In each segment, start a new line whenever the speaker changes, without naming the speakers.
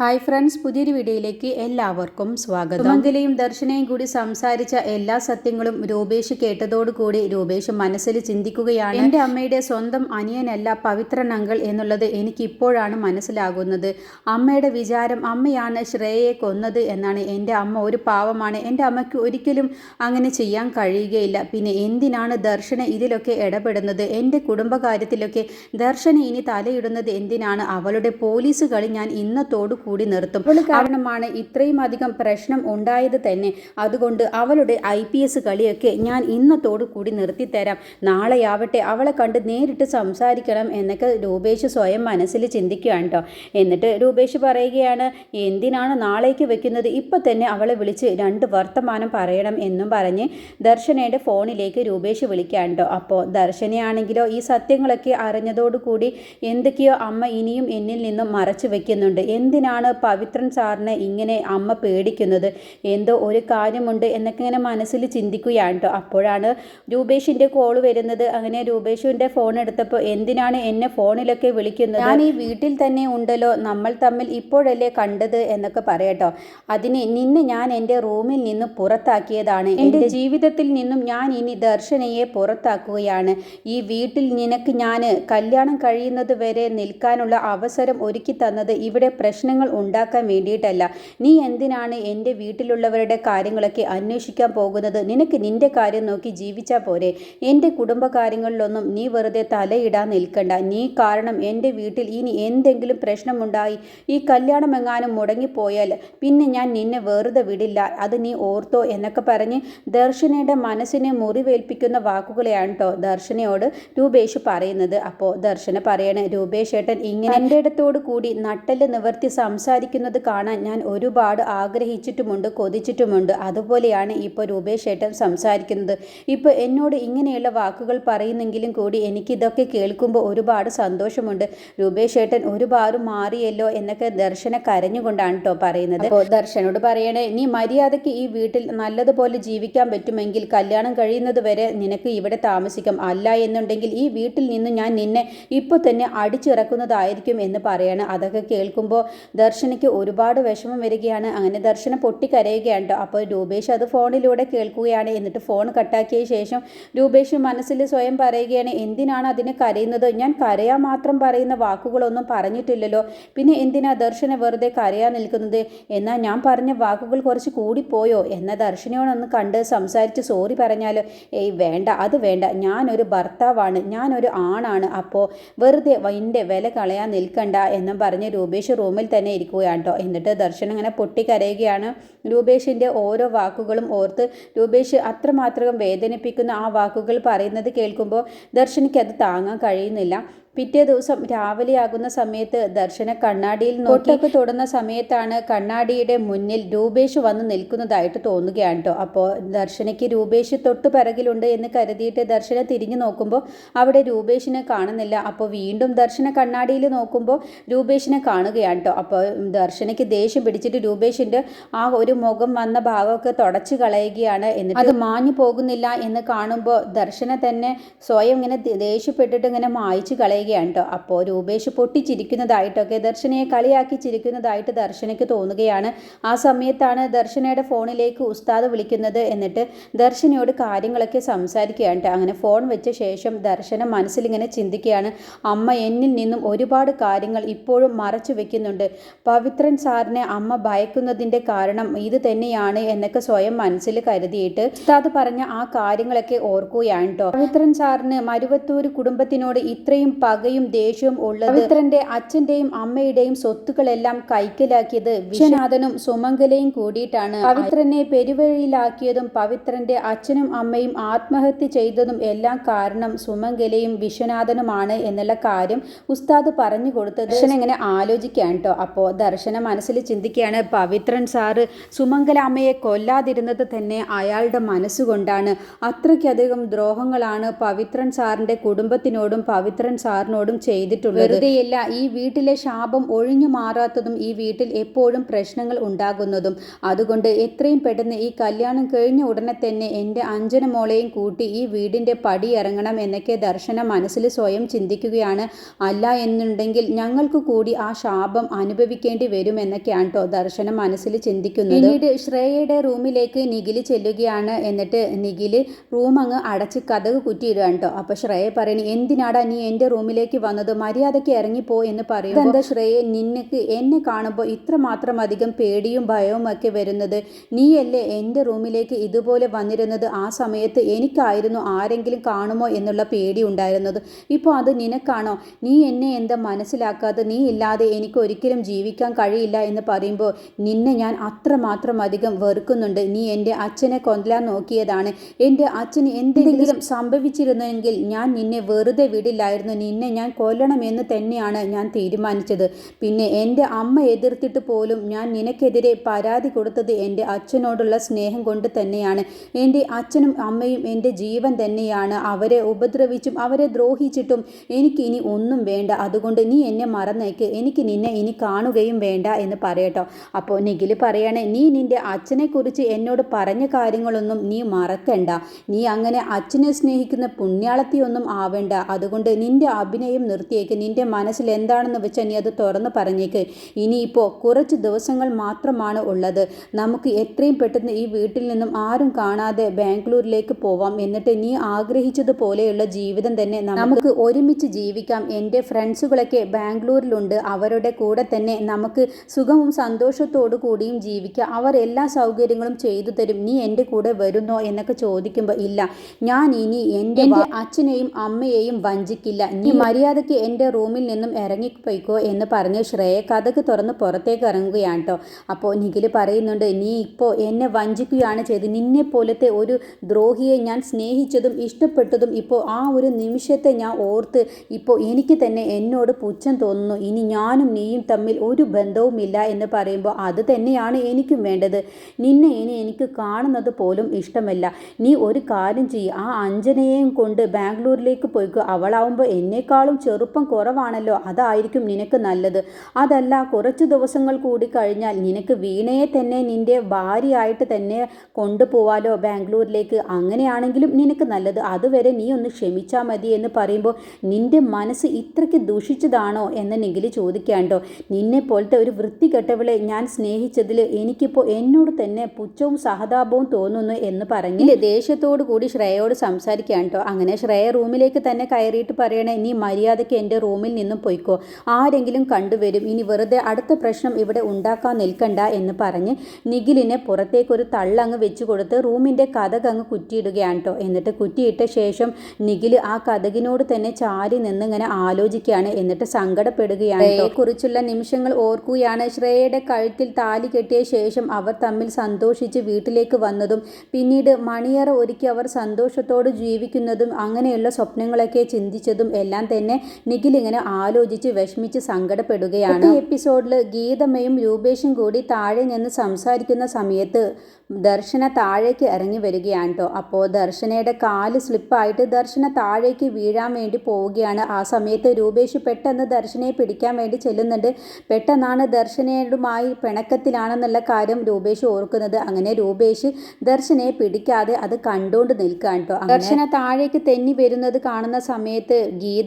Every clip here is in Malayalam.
ഹായ് ഫ്രണ്ട്സ് പുതിയൊരു വീഡിയോയിലേക്ക് എല്ലാവർക്കും സ്വാഗതം. മംഗലയും ദർശനയും കൂടി സംസാരിച്ച എല്ലാ സത്യങ്ങളും രൂപേഷ് കേട്ടതോടുകൂടി രൂപേഷ് മനസ്സിൽ ചിന്തിക്കുകയാണ്. എന്റെ അമ്മയുടെ സ്വന്തം അനിയനല്ല പവിത്രൻ അങ്കിൾ എന്നുള്ളത് എനിക്ക് ഇപ്പോഴാണ് മനസ്സിലാകുന്നത്. അമ്മയുടെ വിചാരം അമ്മയാണ് ശ്രേയയെ കൊന്നത് എന്നാണ്. എന്റെ അമ്മ ഒരു പാവമാണ്. എന്റെ അമ്മയ്ക്ക് ഒരിക്കലും അങ്ങനെ ചെയ്യാൻ കഴിയുകയില്ല. പിന്നെ എന്തിനാണ് ദർശന ഇതിലൊക്കെ ഇടപെടുന്നത്? എന്റെ കുടുംബകാര്യത്തിലൊക്കെ ദർശന ഇനി തലയിടുന്നത് എന്തിനാണ്? അവളുടെ പോലീസ് കളി ഞാൻ ഇന്നത്തോടു കൂടി നിർത്തും. അവൾ കാരണമാണ് ഇത്രയും അധികം പ്രശ്നം ഉണ്ടായത് തന്നെ. അതുകൊണ്ട് അവളുടെ ഐ പി എസ് കളിയൊക്കെ ഞാൻ ഇന്നത്തോടു കൂടി നിർത്തിത്തരാം. നാളെയാവട്ടെ അവളെ കണ്ട് നേരിട്ട് സംസാരിക്കണം എന്നൊക്കെ രൂപേഷ് സ്വയം മനസ്സിൽ ചിന്തിക്കുകയാണ് കേട്ടോ എന്നിട്ട് രൂപേഷ് പറയുകയാണ് എന്തിനാണ് നാളേക്ക് വെക്കുന്നത്? ഇപ്പം തന്നെ അവളെ വിളിച്ച് രണ്ട് വർത്തമാനം പറയണം എന്നും പറഞ്ഞ് ദർശനയുടെ ഫോണിലേക്ക് രൂപേഷ് വിളിക്കുകയാണ് കേട്ടോ അപ്പോൾ ദർശനയാണെങ്കിലോ ഈ സത്യങ്ങളൊക്കെ അറിഞ്ഞതോടുകൂടി എന്തൊക്കെയോ അമ്മ ഇനിയും എന്നിൽ നിന്നും മറച്ചു വെക്കുന്നുണ്ട്. എന്തിനാണ് പവിത്രൻ സാറിനെ ഇങ്ങനെ അമ്മ പേടിക്കുന്നത്? എന്തോ ഒരു കാര്യമുണ്ട് എന്നൊക്കെ ഇങ്ങനെ മനസ്സിൽ ചിന്തിക്കുകയാണ് കേട്ടോ. അപ്പോഴാണ് രൂപേഷിന്റെ കോൾ വരുന്നത്. അങ്ങനെ രൂപേഷിന്റെ ഫോൺ എടുത്തപ്പോൾ എന്തിനാണ് എന്നെ ഫോണിലൊക്കെ വിളിക്കുന്നത്? ഞാൻ ഈ വീട്ടിൽ തന്നെ ഉണ്ടല്ലോ. നമ്മൾ തമ്മിൽ ഇപ്പോഴല്ലേ കണ്ടത് എന്നൊക്കെ പറയട്ടോ അതിന് നിന്നെ ഞാൻ എന്റെ റൂമിൽ നിന്ന് പുറത്താക്കിയതാണ്. എന്റെ ജീവിതത്തിൽ നിന്നും ഞാൻ ഇനി ദർശനയെ പുറത്താക്കുകയാണ്. ഈ വീട്ടിൽ നിനക്ക് ഞാൻ കല്യാണം കഴിയുന്നത് വരെ നിൽക്കാനുള്ള അവസരം ഒരുക്കി തന്നത് ഇവിടെ പ്രശ്നങ്ങൾ ഉണ്ടാക്കാൻ വേണ്ടിയിട്ടല്ല. നീ എന്തിനാണ് എന്റെ വീട്ടിലുള്ളവരുടെ കാര്യങ്ങളൊക്കെ അന്വേഷിക്കാൻ പോകുന്നത്? നിനക്ക് നിന്റെ കാര്യം നോക്കി ജീവിച്ചാൽ പോരെ. എന്റെ കുടുംബകാര്യങ്ങളിലൊന്നും നീ വെറുതെ തലയിടാൻ നിൽക്കണ്ട. നീ കാരണം എന്റെ വീട്ടിൽ ഇനി എന്തെങ്കിലും പ്രശ്നമുണ്ടായി ഈ കല്യാണം എങ്ങാനും മുടങ്ങിപ്പോയാൽ പിന്നെ ഞാൻ നിന്നെ വെറുതെ വിടില്ല. അത് നീ ഓർത്തോ എന്നൊക്കെ പറഞ്ഞ് ദർശനയുടെ മനസ്സിനെ മുറിവേൽപ്പിക്കുന്ന വാക്കുകളെയാണ് കേട്ടോ ദർശനയോട് രൂപേഷ് പറയുന്നത്. അപ്പോൾ ദർശന പറയണേ രൂപേഷ് ഏട്ടൻ ഇങ്ങനെ എന്റെ ഇടത്തോടു കൂടി നട്ടൽ നിവർത്തി സംസാരിക്കുന്നത് കാണാൻ ഞാൻ ഒരുപാട് ആഗ്രഹിച്ചിട്ടുമുണ്ട് കൊതിച്ചിട്ടുമുണ്ട്. അതുപോലെയാണ് ഇപ്പോൾ രൂപേഷ് ഏട്ടൻ സംസാരിക്കുന്നത്. ഇപ്പോൾ എന്നോട് ഇങ്ങനെയുള്ള വാക്കുകൾ പറയുന്നെങ്കിലും കൂടി എനിക്കിതൊക്കെ കേൾക്കുമ്പോൾ ഒരുപാട് സന്തോഷമുണ്ട്. രൂപേഷ് ഏട്ടൻ ഒരുപാട് മാറിയല്ലോ എന്നൊക്കെ ദർശന കരഞ്ഞുകൊണ്ടാണ് കേട്ടോ പറയുന്നത്. അപ്പോൾ ദർശനോട് പറയണേ നീ മര്യാദയ്ക്ക് ഈ വീട്ടിൽ നല്ലതുപോലെ ജീവിക്കാൻ പറ്റുമെങ്കിൽ കല്യാണം കഴിയുന്നത് വരെ നിനക്ക് ഇവിടെ താമസിക്കാം. അല്ല എന്നുണ്ടെങ്കിൽ ഈ വീട്ടിൽ നിന്ന് ഞാൻ നിന്നെ ഇപ്പോൾ തന്നെ അടിച്ചിറക്കുന്നതായിരിക്കും എന്ന് പറയാണ്. അതൊക്കെ കേൾക്കുമ്പോൾ ദർശനയ്ക്ക് ഒരുപാട് വിഷമം വരികയാണ്. അങ്ങനെ ദർശനം പൊട്ടിക്കരയുകയാണ് കേട്ടോ അപ്പോൾ രൂപേഷ് അത് ഫോണിലൂടെ കേൾക്കുകയാണ്. എന്നിട്ട് ഫോൺ കട്ടാക്കിയ ശേഷം രൂപേഷ് മനസ്സിൽ സ്വയം പറയുകയാണ് എന്തിനാണ് അതിന് കരയുന്നത്? ഞാൻ കരയാൻ മാത്രം പറയുന്ന വാക്കുകളൊന്നും പറഞ്ഞിട്ടില്ലല്ലോ. പിന്നെ എന്തിനാ ദർശന വെറുതെ കരയാൻ നിൽക്കുന്നത്? എന്നാൽ ഞാൻ പറഞ്ഞ വാക്കുകൾ കുറച്ച് കൂടിപ്പോയോ എന്ന ദർശനയോടൊന്ന് കണ്ട് സംസാരിച്ച് സോറി പറഞ്ഞാലോ ഏയ് വേണ്ട അത് വേണ്ട. ഞാനൊരു ഭർത്താവാണ്. ഞാനൊരു ആണാണ്. അപ്പോൾ വെറുതെ എന്റെ വില കളയാൻ നിൽക്കണ്ട എന്നും പറഞ്ഞ് രൂപേഷ് റൂമിൽ തന്നെ ഇരിക്കുകയാണ് കേട്ടോ എന്നിട്ട് ദർശൻ ഇങ്ങനെ പൊട്ടിക്കരയുകയാണ്. രൂപേഷിന്റെ ഓരോ വാക്കുകളും ഓർത്ത് രൂപേഷ് അത്രമാത്രം വേദനിപ്പിക്കുന്ന ആ വാക്കുകൾ പറയുന്നത് കേൾക്കുമ്പോൾ ദർശനിക്ക് അത് താങ്ങാൻ കഴിയുന്നില്ല. പിറ്റേ ദിവസം രാവിലെയാകുന്ന സമയത്ത് ദർശന കണ്ണാടിയിൽ നോട്ടൊക്കെ തൊടുന്ന സമയത്താണ് കണ്ണാടിയുടെ മുന്നിൽ രൂപേഷ് വന്ന് നിൽക്കുന്നതായിട്ട് തോന്നുകയാണ് കേട്ടോ. അപ്പോൾ ദർശനയ്ക്ക് രൂപേഷ് തൊട്ട് പിറകിലുണ്ട് എന്ന് കരുതിയിട്ട് ദർശന തിരിഞ്ഞു നോക്കുമ്പോൾ അവിടെ രൂപേഷിനെ കാണുന്നില്ല. അപ്പോൾ വീണ്ടും ദർശന കണ്ണാടിയിൽ നോക്കുമ്പോൾ രൂപേഷിനെ കാണുകയാണ് കേട്ടോ. അപ്പോൾ ദർശനയ്ക്ക് ദേഷ്യം പിടിച്ചിട്ട് രൂപേഷിന്റെ ആ ഒരു മുഖം വന്ന ഭാഗമൊക്കെ തുടച്ചു കളയുകയാണ്. എന്നിട്ട് അത് മാഞ്ഞു പോകുന്നില്ല എന്ന് കാണുമ്പോൾ ദർശന തന്നെ സ്വയം ഇങ്ങനെ ദേഷ്യപ്പെട്ടിട്ട് ഇങ്ങനെ മായ്ച്ചു കളയുക പറയുകയാണ് കേട്ടോ. അപ്പോൾ രൂപേഷ് പൊട്ടിച്ചിരിക്കുന്നതായിട്ടൊക്കെ ദർശനയെ കളിയാക്കി ചിരിക്കുന്നതായിട്ട് ദർശനയ്ക്ക് തോന്നുകയാണ്. ആ സമയത്താണ് ദർശനയുടെ ഫോണിലേക്ക് ഉസ്താദ് വിളിക്കുന്നത് എന്നിട്ട് ദർശനയോട് കാര്യങ്ങളൊക്കെ സംസാരിക്കുകയാണ് കേട്ടോ. അങ്ങനെ ഫോൺ വെച്ച ശേഷം ദർശന മനസ്സിലിങ്ങനെ ചിന്തിക്കുകയാണ്. അമ്മ എന്നിൽ നിന്നും ഒരുപാട് കാര്യങ്ങൾ ഇപ്പോഴും മറച്ചു വെക്കുന്നുണ്ട്. പവിത്രൻ സാറിനെ അമ്മ ഭയക്കുന്നതിന്റെ കാരണം ഇത് തന്നെയാണ് എന്നൊക്കെ സ്വയം മനസ്സിൽ കരുതിയിട്ട് ഉസ്താദ് പറഞ്ഞ ആ കാര്യങ്ങളൊക്കെ ഓർക്കുകയാണ് കേട്ടോ. പവിത്രൻ സാറിന് മരുവത്തൂർ കുടുംബത്തിനോട് ഇത്രയും പകയും ദേഷ്യവും ഉള്ളത് പവിത്രന്റെ അച്ഛന്റെയും അമ്മയുടെയും സ്വത്തുക്കളെല്ലാം കൈക്കലാക്കിയത് വിശ്വനാഥനും സുമംഗലയും കൂടിയിട്ടാണ്. പവിത്രനെ പെരുവഴിയിലാക്കിയതും പവിത്രന്റെ അച്ഛനും അമ്മയും ആത്മഹത്യ ചെയ്തതും എല്ലാം കാരണം സുമംഗലയും വിശ്വനാഥനുമാണ് എന്നുള്ള കാര്യം ഉസ്താദ് പറഞ്ഞു കൊടുത്തത്. ദർശനം ഇങ്ങനെ ആലോചിക്കുകയാണ് കേട്ടോ. അപ്പോൾ ദർശന മനസ്സിൽ ചിന്തിക്കുകയാണ് പവിത്രൻ സാറ് സുമംഗല അമ്മയെ കൊല്ലാതിരുന്നത് തന്നെ അയാളുടെ മനസ്സുകൊണ്ടാണ്. അത്രയ്ക്കധികം ദ്രോഹങ്ങളാണ് പവിത്രൻ സാറിന്റെ കുടുംബത്തിനോടും പവിത്രൻ സാർ സാറിനോടും ചെയ്തിട്ടുള്ളത്. വെറുതെയല്ല ഈ വീട്ടിലെ ശാപം ഒഴിഞ്ഞു മാറാത്തതും ഈ വീട്ടിൽ എപ്പോഴും പ്രശ്നങ്ങൾ ഉണ്ടാകുന്നതും. അതുകൊണ്ട് എത്രയും പെട്ടെന്ന് ഈ കല്യാണം കഴിഞ്ഞ ഉടനെ തന്നെ എന്റെ അഞ്ജന മോളെയും കൂട്ടി ഈ വീടിന്റെ പടി ഇറങ്ങണം എന്നൊക്കെ ദർശന മനസ്സിൽ സ്വയം ചിന്തിക്കുകയാണ്. അല്ല എന്നുണ്ടെങ്കിൽ ഞങ്ങൾക്ക് കൂടി ആ ശാപം അനുഭവിക്കേണ്ടി വരും എന്നൊക്കെയാണ് കേട്ടോ ദർശനം മനസ്സിൽ ചിന്തിക്കുന്നത്. പിന്നീട് ശ്രേയയുടെ റൂമിലേക്ക് നിഖിൽ ചെല്ലുകയാണ്. എന്നിട്ട് നിഖിൽ റൂം അങ്ങ് അടച്ച് കഥക് കുറ്റിയിടുക കേട്ടോ അപ്പോൾ ശ്രേയ പറയണ എന്തിനാടാ നീ എന്റെ റൂമിലേക്ക് വന്നത് മര്യാദയ്ക്ക് ഇറങ്ങിപ്പോ എന്ന് പറയും എന്താ ശ്രേയെ നിനക്ക് എന്നെ കാണുമ്പോൾ ഇത്രമാത്രം അധികം പേടിയും ഭയവും ഒക്കെ വരുന്നത്. നീയല്ലേ എന്റെ റൂമിലേക്ക് ഇതുപോലെ വന്നിരുന്നത്? ആ സമയത്ത് എനിക്കായിരുന്നു ആരെങ്കിലും കാണുമോ എന്നുള്ള പേടി ഉണ്ടായിരുന്നത്. ഇപ്പോൾ അത് നിനക്കാണോ? നീ എന്നെ എന്താ മനസ്സിലാക്കാതെ നീ ഇല്ലാതെ എനിക്ക് ഒരിക്കലും ജീവിക്കാൻ കഴിയില്ല എന്ന് പറയുമ്പോൾ നിന്നെ ഞാൻ അത്രമാത്രം അധികം വെറുക്കുന്നുണ്ട്. നീ എന്റെ അച്ഛനെ കൊല്ലാൻ നോക്കിയതാണ്. എന്റെ അച്ഛന് എന്തെങ്കിലും സംഭവിച്ചിരുന്നെങ്കിൽ ഞാൻ നിന്നെ വെറുതെ വിടില്ലായിരുന്നു. നിന്നെ ഞാൻ കൊല്ലണമെന്ന് തന്നെയാണ് ഞാൻ തീരുമാനിച്ചത്. പിന്നെ എന്റെ അമ്മ എതിർത്തിട്ട് പോലും ഞാൻ നിനക്കെതിരെ പരാതി കൊടുത്തത് എന്റെ അച്ഛനോടുള്ള സ്നേഹം കൊണ്ട് തന്നെയാണ്. എന്റെ അച്ഛനും അമ്മയും എന്റെ ജീവൻ തന്നെയാണ്. അവരെ ഉപദ്രവിച്ചും അവരെ ദ്രോഹിച്ചിട്ടും എനിക്ക് ഇനി ഒന്നും വേണ്ട. അതുകൊണ്ട് നീ എന്നെ മറന്നേക്ക്. എനിക്ക് നിന്നെ ഇനി കാണുകയും വേണ്ട എന്ന് പറയട്ടോ. അപ്പോൾ നിഖിൽ പറയണേ നീ നിന്റെ അച്ഛനെക്കുറിച്ച് എന്നോട് പറഞ്ഞ കാര്യങ്ങളൊന്നും നീ മറക്കണ്ട. നീ അങ്ങനെ അച്ഛനെ സ്നേഹിക്കുന്ന പുണ്യാളത്തിയൊന്നും ആവേണ്ട. അതുകൊണ്ട് നിന്റെ അഭിനയം നിർത്തിയേക്ക്. നിന്റെ മനസ്സിൽ എന്താണെന്ന് വെച്ചാൽ നീ അത് തുറന്ന് പറഞ്ഞേക്ക്. ഇനിയിപ്പോൾ കുറച്ച് ദിവസങ്ങൾ മാത്രമാണ് ഉള്ളത്. നമുക്ക് എത്രയും പെട്ടെന്ന് ഈ വീട്ടിൽ നിന്നും ആരും കാണാതെ ബാംഗ്ലൂരിലേക്ക് പോവാം. എന്നിട്ട് നീ ആഗ്രഹിച്ചതുപോലെയുള്ള ജീവിതം തന്നെ നമുക്ക് ഒരുമിച്ച് ജീവിക്കാം. എന്റെ ഫ്രണ്ട്സുകളൊക്കെ ബാംഗ്ലൂരിലുണ്ട്. അവരുടെ കൂടെ തന്നെ നമുക്ക് സുഖവും സന്തോഷത്തോടു കൂടിയും ജീവിക്കാം. അവർ എല്ലാ സൗകര്യങ്ങളും ചെയ്തു തരും. നീ എന്റെ കൂടെ വരുന്നോ എന്നൊക്കെ ചോദിക്കുമ്പോൾ ഇല്ല. ഞാൻ ഇനി എന്റെ എന്റെ അച്ഛനെയും അമ്മയെയും വഞ്ചിക്കില്ല. നീ മര്യാദയ്ക്ക് എന്റെ റൂമിൽ നിന്നും ഇറങ്ങിപ്പോയിക്കോ എന്ന് പറഞ്ഞ് ശ്രേയ കഥക്ക് തുറന്ന് പുറത്തേക്ക് ഇറങ്ങുകയാണ് കേട്ടോ അപ്പോൾ നിഖിൽ പറയുന്നുണ്ട് നീ ഇപ്പോൾ എന്നെ വഞ്ചിക്കുകയാണ് ചെയ്ത്. നിന്നെ പോലത്തെ ഒരു ദ്രോഹിയെ ഞാൻ സ്നേഹിച്ചതും ഇഷ്ടപ്പെട്ടതും ഇപ്പോൾ ആ ഒരു നിമിഷത്തെ ഞാൻ ഓർത്ത് ഇപ്പോൾ എനിക്ക് തന്നെ എന്നോട് പുച്ഛം തോന്നുന്നു. ഇനി ഞാനും നീയും തമ്മിൽ ഒരു ബന്ധവുമില്ല എന്ന് പറയുമ്പോൾ അത് തന്നെയാണ് എനിക്കും വേണ്ടത്. നിന്നെ ഇനി എനിക്ക് കാണുന്നത് പോലും ഇഷ്ടമല്ല. നീ ഒരു കാര്യം ചെയ്യും. ആ അഞ്ജനയെയും കൊണ്ട് ബാംഗ്ലൂരിലേക്ക് പോയിക്കോ. അവളാവുമ്പോൾ എന്നെക്കാളും ചെറുപ്പം കുറവാണല്ലോ അതായിരിക്കും നിനക്ക് നല്ലത്. അതല്ല കുറച്ച് ദിവസങ്ങൾ കൂടി കഴിഞ്ഞാൽ നിനക്ക് വീണയെ തന്നെ നിന്റെ ഭാര്യയായിട്ട് തന്നെ കൊണ്ടുപോവാലോ ബാംഗ്ലൂരിലേക്ക്. അങ്ങനെയാണെങ്കിലും നിനക്ക് നല്ലത്. അതുവരെ നീ ഒന്ന് ക്ഷമിച്ചാൽ മതി എന്ന് പറയുമ്പോൾ നിന്റെ മനസ്സ് ഇത്രയ്ക്ക് ദൂഷിച്ചതാണോ എന്ന് നിഖിൽ ചോദിക്കാണ്ടോ? നിന്നെ പോലത്തെ ഒരു വൃത്തികെട്ടവളെ ഞാൻ സ്നേഹിച്ചതിൽ എനിക്കിപ്പോൾ എന്നോട് തന്നെ പുച്ഛവും സഹതാപവും തോന്നുന്നു എന്ന് പറഞ്ഞ് ദേഷ്യത്തോടു കൂടി ശ്രേയോട് സംസാരിക്കാൻ കേട്ടോ അങ്ങനെ ശ്രേയ റൂമിലേക്ക് തന്നെ കയറിയിട്ട് പറയണേ നീ മര്യാദയ്ക്ക് എന്റെ റൂമിൽ നിന്നും പോയിക്കോ. ആരെങ്കിലും കണ്ടുവരും. ഇനി വെറുതെ അടുത്ത പ്രശ്നം ഇവിടെ ഉണ്ടാക്കാൻ നിൽക്കണ്ട എന്ന് പറഞ്ഞ് നിഖിലിനെ പുറത്തേക്കൊരു തള്ളങ്ങ് വെച്ചു കൊടുത്ത് റൂമിന്റെ കഥക് അങ്ങ് കുറ്റിയിടുകയാണ് കേട്ടോ എന്നിട്ട് കുറ്റിയിട്ട ശേഷം നിഖിൽ ആ കഥകിനോട് തന്നെ ചാരി നിന്നിങ്ങനെ ആലോചിക്കുകയാണ്. എന്നിട്ട് സങ്കടപ്പെടുകയാണ്. കുറിച്ചുള്ള നിമിഷങ്ങൾ ഓർക്കുകയാണ്. ശ്രേയയുടെ കഴുത്തിൽ താലി കെട്ടിയ ശേഷം അവർ തമ്മിൽ സന്തോഷിച്ച് വീട്ടിലേക്ക് വന്നതും പിന്നീട് മണിയറ ഒരുക്കി അവർ സന്തോഷത്തോട് ജീവിക്കുന്നതും അങ്ങനെയുള്ള സ്വപ്നങ്ങളൊക്കെ ചിന്തിച്ചതും എല്ലാം തന്നെ നിഖിൽ ഇങ്ങനെ ആലോചിച്ച് വിഷമിച്ച് സങ്കടപ്പെടുകയാണ്. ഈ എപ്പിസോഡിൽ ഗീതമ്മയും രൂപേഷും കൂടി താഴെ നിന്ന് സംസാരിക്കുന്ന സമയത്ത് ദർശന താഴേക്ക് ഇറങ്ങി വരികയാണ് കേട്ടോ അപ്പോൾ ദർശനയുടെ കാൽ സ്ലിപ്പായിട്ട് ദർശന താഴേക്ക് വീഴാൻ വേണ്ടി പോവുകയാണ്. ആ സമയത്ത് രൂപേഷ് പെട്ടെന്ന് ദർശനയെ പിടിക്കാൻ വേണ്ടി ചെല്ലുന്നുണ്ട്. പെട്ടെന്നാണ് ദർശനയുമായി പിണക്കത്തിലാണെന്നുള്ള കാര്യം രൂപേഷ് ഓർക്കുന്നത്. അങ്ങനെ രൂപേഷ് ദർശനയെ പിടിക്കാതെ അത് കണ്ടുകൊണ്ട് നിൽക്കുകയാണ് കേട്ടോ ദർശന താഴേക്ക് തെന്നി വരുന്നത് കാണുന്ന സമയത്ത്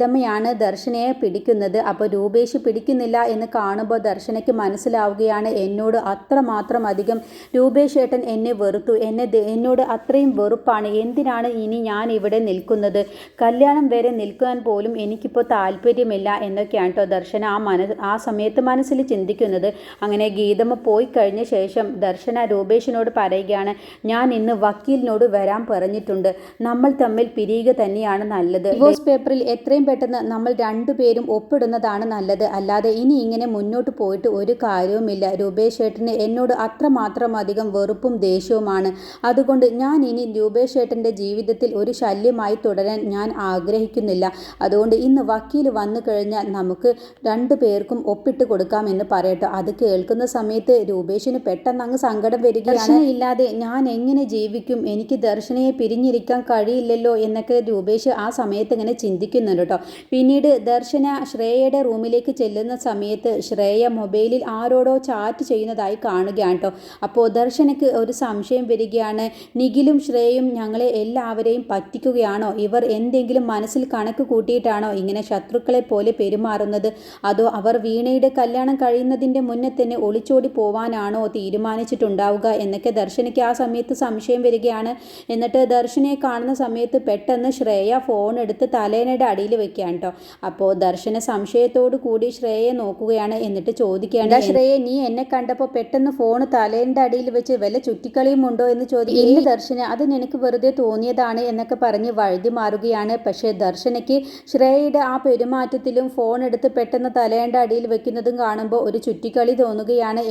ഗീതമ്മയാണ് ദർശനയെ പിടിക്കുന്നത്. അപ്പോൾ രൂപേഷ് പിടിക്കുന്നില്ല എന്ന് കാണുമ്പോൾ ദർശനയ്ക്ക് മനസ്സിലാവുകയാണ് എന്നോട് അത്രമാത്രം അധികം. രൂപേഷ് ഏട്ടൻ എന്നെ വെറുത്തു. എന്നെ എന്നോട് അത്രയും വെറുപ്പാണ്. എന്തിനാണ് ഇനി ഞാൻ ഇവിടെ നിൽക്കുന്നത്? കല്യാണം വരെ നിൽക്കാൻ പോലും എനിക്കിപ്പോൾ താല്പര്യമില്ല എന്നൊക്കെയാണ് കേട്ടോ ദർശന ആ മന ആ സമയത്ത് മനസ്സിൽ ചിന്തിക്കുന്നത്. അങ്ങനെ ഗീതമ്മ പോയി കഴിഞ്ഞ ശേഷം ദർശന രൂപേഷിനോട് പറയുകയാണ് ഞാൻ ഇന്ന് വക്കീലിനോട് വരാൻ പറഞ്ഞിട്ടുണ്ട്. നമ്മൾ തമ്മിൽ പിരിയുക തന്നെയാണ് നല്ലത്. ഡിവോഴ്സ് പേപ്പറിൽ എത്രയും പെട്ടെന്ന് നമ്മൾ രണ്ടുപേരും ഒപ്പിടുന്നതാണ് നല്ലത്. അല്ലാതെ ഇനി ഇങ്ങനെ മുന്നോട്ട് പോയിട്ട് ഒരു കാര്യവുമില്ല. രൂപേഷ് ഏട്ടന് എന്നോട് അത്രമാത്രം അധികം വെറുപ്പും ദേഷ്യവുമാണ്. അതുകൊണ്ട് ഞാൻ ഇനി രൂപേഷ് ഏട്ടന്റെ ജീവിതത്തിൽ ഒരു ശല്യമായി തുടരാൻ ഞാൻ ആഗ്രഹിക്കുന്നില്ല. അതുകൊണ്ട് ഇന്ന് വക്കീൽ വന്നു കഴിഞ്ഞാൽ നമുക്ക് രണ്ടു പേർക്കും ഒപ്പിട്ട് കൊടുക്കാമെന്ന് പറയട്ടെ. അത് കേൾക്കുന്ന സമയത്ത് രൂപേഷിന് പെട്ടെന്ന് അങ്ങ് സങ്കടം വരികയാണ്. ഇല്ലാതെ ഞാൻ എങ്ങനെ ജീവിക്കും? എനിക്ക് ദർശനയെ പിരിഞ്ഞിരിക്കാൻ കഴിയില്ലല്ലോ എന്നൊക്കെ രൂപേഷ് ആ സമയത്ത് ഇങ്ങനെ ചിന്തിക്കുന്നുണ്ട് കേട്ടോ. പിന്നീട് ദർശന ശ്രേയയുടെ റൂമിലേക്ക് ചെല്ലുന്ന സമയത്ത് ശ്രേയ മൊബൈലിൽ ആരോടോ ചാറ്റ് ചെയ്യുന്നതായി കാണുകയാണ് കേട്ടോ. അപ്പോൾ ദർശനക്ക് ഒരു സംശയം വരികയാണ്. നിഖിലും ശ്രേയയും ഞങ്ങളെ എല്ലാവരെയും പറ്റിക്കുകയാണോ? ഇവർ എന്തെങ്കിലും മനസ്സിൽ കണക്ക് കൂട്ടിയിട്ടാണോ ഇങ്ങനെ ശത്രുക്കളെ പോലെ പെരുമാറുന്നത്? അതോ അവർ വീണയുടെ കല്യാണം കഴിയുന്നതിന്റെ മുന്നേ തന്നെ ഒളിച്ചോടി പോവാനാണോ തീരുമാനിച്ചിട്ടുണ്ടാവുക എന്നൊക്കെ ദർശനയ്ക്ക് ആ സമയത്ത് സംശയം വരികയാണ്. എന്നിട്ട് ദർശനയെ കാണുന്ന സമയത്ത് പെട്ടെന്ന് ശ്രേയ ഫോൺ എടുത്ത് തലേനയുടെ അടിയിൽ വെക്കുകയാണ് കേട്ടോ അപ്പോൾ ദർശന സംശയത്തോടു കൂടി ശ്രേയെ നോക്കുകയാണ് എന്നിട്ട് ചോദിക്കുകയാണ് ശ്രേയെ നീ എന്നെ കണ്ടപ്പോൾ പെട്ടെന്ന് ഫോൺ തലേന്റെ അടിയിൽ വെച്ച് വല്ല ചുറ്റിക്കളിയും ഉണ്ടോ? എന്ന് ചോദിക്കും. ഇല്ല ദർശന അത് നിനക്ക് വെറുതെ തോന്നിയതാണ് എന്നൊക്കെ പറഞ്ഞ് വഴുതി മാറുകയാണ്. പക്ഷേ ദർശനയ്ക്ക് ശ്രേയയുടെ ആ പെരുമാറ്റത്തിലും ഫോൺ എടുത്ത് പെട്ടെന്ന് തലേന്റെ അടിയിൽ വെക്കുന്നതും കാണുമ്പോൾ ഒരു ചുറ്റിക്കളി തോന്നുകയാണ്.